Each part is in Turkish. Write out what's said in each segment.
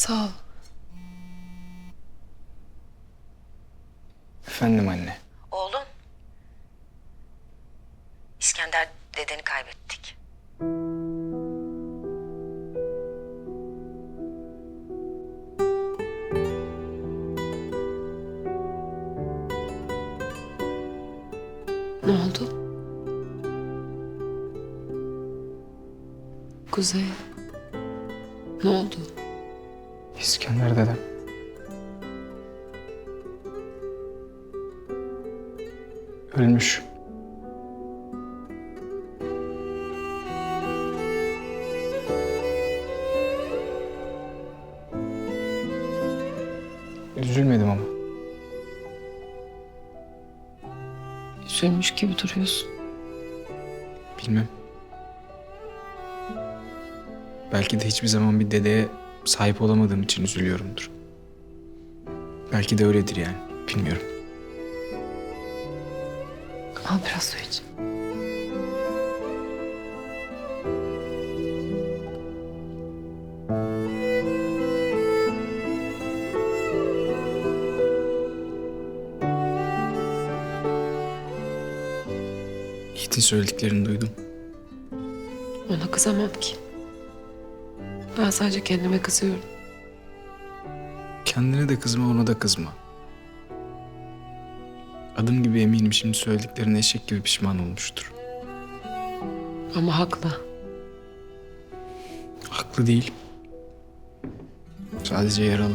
Sağ ol. Efendim anne. Oğlum. İskender dedeni kaybettik. Ne oldu? Kuzey. Ne oldu? İskender dedem. Ölmüş. Üzülmedim ama. Üzülmüş gibi duruyorsun. Bilmem. Belki de hiçbir zaman bir dedeye sahip olamadığım için üzülüyorumdur. Belki de öyledir yani. Bilmiyorum. Al biraz su iç. Yiğit'in söylediklerini duydum. Ona kızamam ki. Ben sadece kendime kızıyorum. Kendine de kızma, ona da kızma. Adım gibi eminim şimdi söylediklerine eşek gibi pişman olmuştur. Ama haklı. Haklı değil. Sadece yaralı.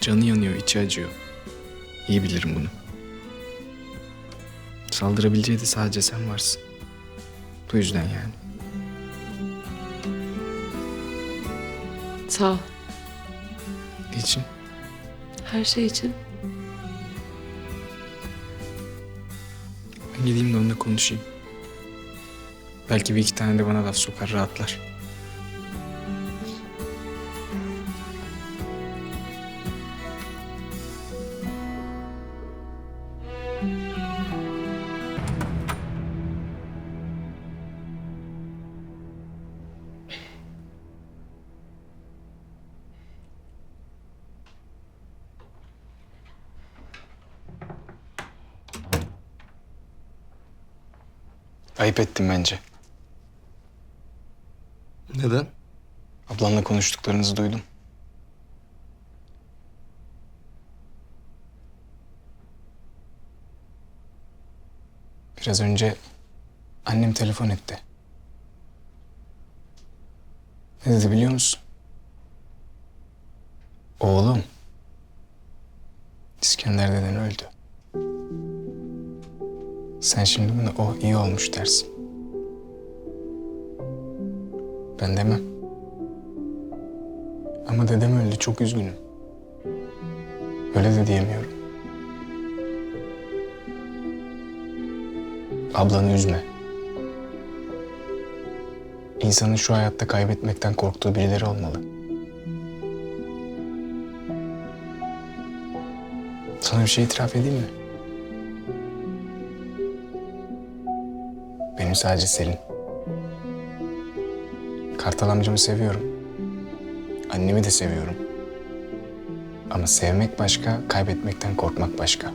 Canı yanıyor, içi acıyor. İyi bilirim bunu. Saldırabileceği de sadece sen varsın. Bu yüzden yani. Sağ ol. Niçin? Her şey için. Ben gideyim de onunla konuşayım. Belki bir iki tane de bana laf sokar, rahatlar. Ayıp ettim bence. Neden? Ablanla konuştuklarınızı duydum. Biraz önce annem telefon etti. Ne dedi biliyor musun? Oğlum. İskender deden öldü. Sen şimdi buna o iyi olmuş dersin. Ben demem. Ama dedem öldü çok üzgünüm. Öyle de diyemiyorum. Ablanı üzme. İnsanın şu hayatta kaybetmekten korktuğu birileri olmalı. Sana bir şey itiraf edeyim mi? Benim sadece Selin. Kartal amcamı seviyorum. Annemi de seviyorum. Ama sevmek başka, kaybetmekten korkmak başka.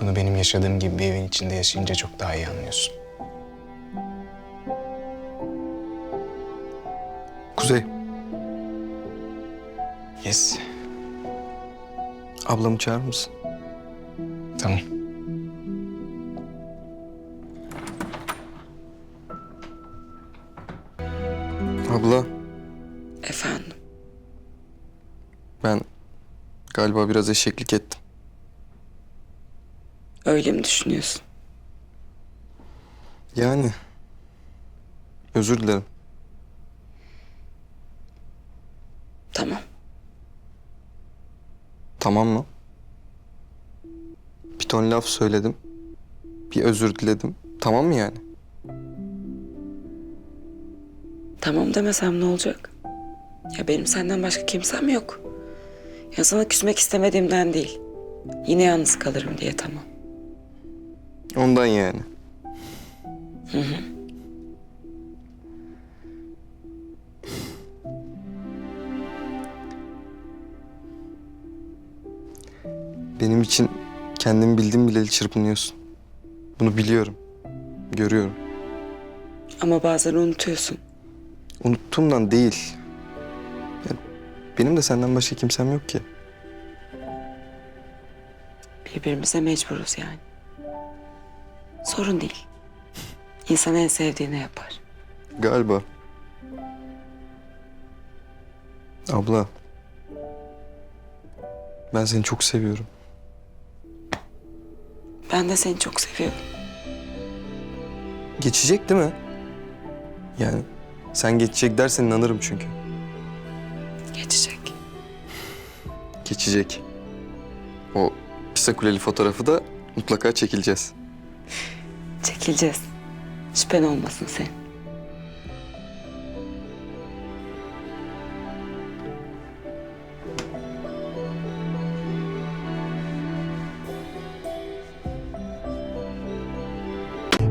Bunu benim yaşadığım gibi bir evin içinde yaşayınca çok daha iyi anlıyorsun. Kuzey, Yes. ablamı çağırır mısın? Tamam. Abla, Efendim. ben galiba biraz eşeklik ettim. Öyle mi düşünüyorsun? Yani, özür dilerim. Tamam. Tamam mı? Bir ton laf söyledim. Bir özür diledim. Tamam mı yani? Tamam demesem ne olacak? Ya benim senden başka kimsem yok. Ya sana küsmek istemediğimden değil. Yine yalnız kalırım diye tamam. Ondan yani. Hı hı. Benim için kendimi bildim bileli çırpınıyorsun. Bunu biliyorum. Görüyorum. Ama bazen unutuyorsun. Unuttuğumdan değil. Ya, benim de senden başka kimsem yok ki. Birbirimize mecburuz yani. Sorun değil. İnsan en sevdiğini yapar. Galiba. Abla. Ben seni çok seviyorum. Ben de seni çok seviyorum. Geçecek değil mi? Yani sen geçecek dersen inanırım çünkü. Geçecek. Geçecek. O kısa kuleli fotoğrafı da mutlaka çekileceğiz. Çekileceğiz. Şüphen olmasın senin.